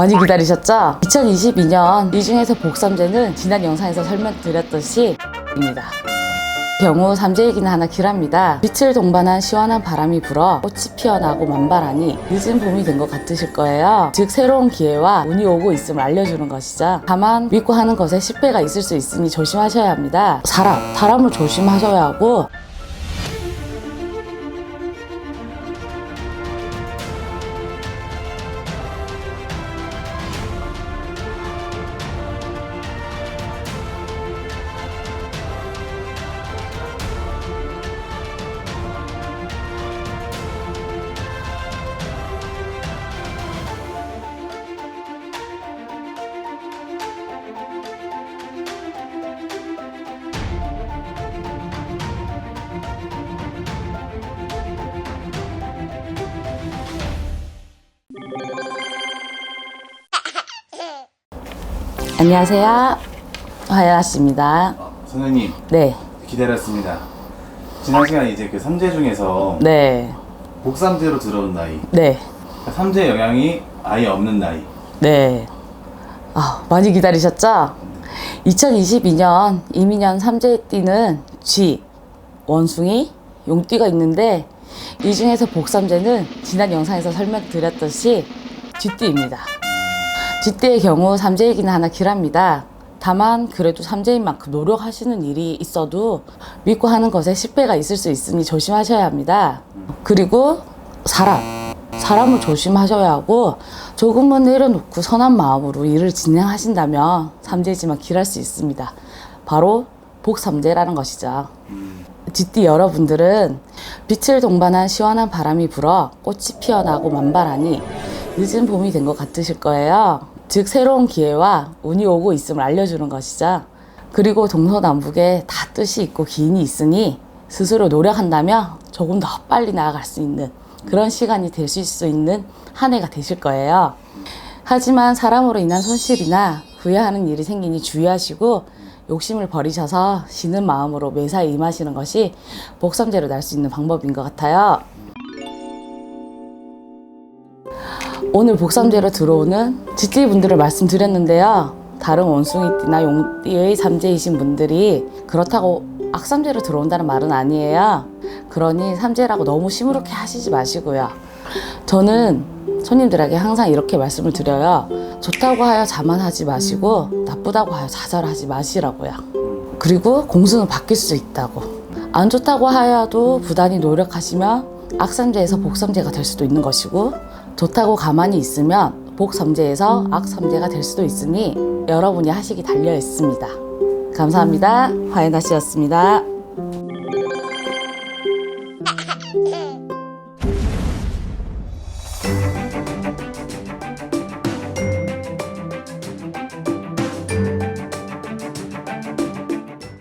많이 기다리셨죠? 2022년 이 중에서 복삼제는 지난 영상에서 설명드렸듯이 입니다. 경우 삼재이기는 하나 길합니다. 빛을 동반한 시원한 바람이 불어 꽃이 피어나고 만발하니 늦은 봄이 된 것 같으실 거예요. 즉 새로운 기회와 운이 오고 있음을 알려주는 것이죠. 다만 믿고 하는 것에 실패가 있을 수 있으니 조심하셔야 합니다. 사람, 사람을 조심하셔야 하고 안녕하세요. 하연아 씨입니다. 선생님 네, 기다렸습니다. 지난 시간에 이제 그 삼재 중에서 네, 복삼재로 들어온 나이, 네, 그러니까 삼재 영향이 아예 없는 나이. 네. 아, 많이 기다리셨죠? 2022년 이민년 삼재에 띠는 쥐, 원숭이, 용띠가 있는데 이 중에서 복삼재는 지난 영상에서 설명드렸듯이 쥐띠입니다. 쥐띠의 경우 삼재이기는 하나 길합니다. 다만 그래도 삼재인 만큼 노력하시는 일이 있어도 믿고 하는 것에 실패가 있을 수 있으니 조심하셔야 합니다. 그리고 사람, 사람을 조심하셔야 하고 조금은 내려놓고 선한 마음으로 일을 진행하신다면 삼재지만 길할 수 있습니다. 바로 복삼재라는 것이죠. 쥐띠 여러분들은 빛을 동반한 시원한 바람이 불어 꽃이 피어나고 만발하니 늦은 봄이 된 것 같으실 거예요. 즉 새로운 기회와 운이 오고 있음을 알려주는 것이죠. 그리고 동서남북에 다 뜻이 있고 기인이 있으니 스스로 노력한다면 조금 더 빨리 나아갈 수 있는 그런 시간이 되실 수 있는 한 해가 되실 거예요. 하지만 사람으로 인한 손실이나 후회하는 일이 생기니 주의하시고 욕심을 버리셔서 쉬는 마음으로 매사에 임하시는 것이 복삼제로 날 수 있는 방법인 것 같아요. 오늘 복삼제로 들어오는 지띠 분들을 말씀드렸는데요. 다른 원숭이띠나 용띠의 삼재이신 분들이 그렇다고 악삼제로 들어온다는 말은 아니에요. 그러니 삼재라고 너무 시무룩해 하시지 마시고요. 저는 손님들에게 항상 이렇게 말씀을 드려요. 좋다고 하여 자만하지 마시고 나쁘다고 하여 좌절하지 마시라고요. 그리고 공수는 바뀔 수 있다고. 안 좋다고 하여도 부단히 노력하시면 악삼재에서 복삼재가 될 수도 있는 것이고 좋다고 가만히 있으면 복삼재에서 악삼재가 될 수도 있으니 여러분이 하시기 달려 있습니다. 감사합니다. 화연아 씨였습니다.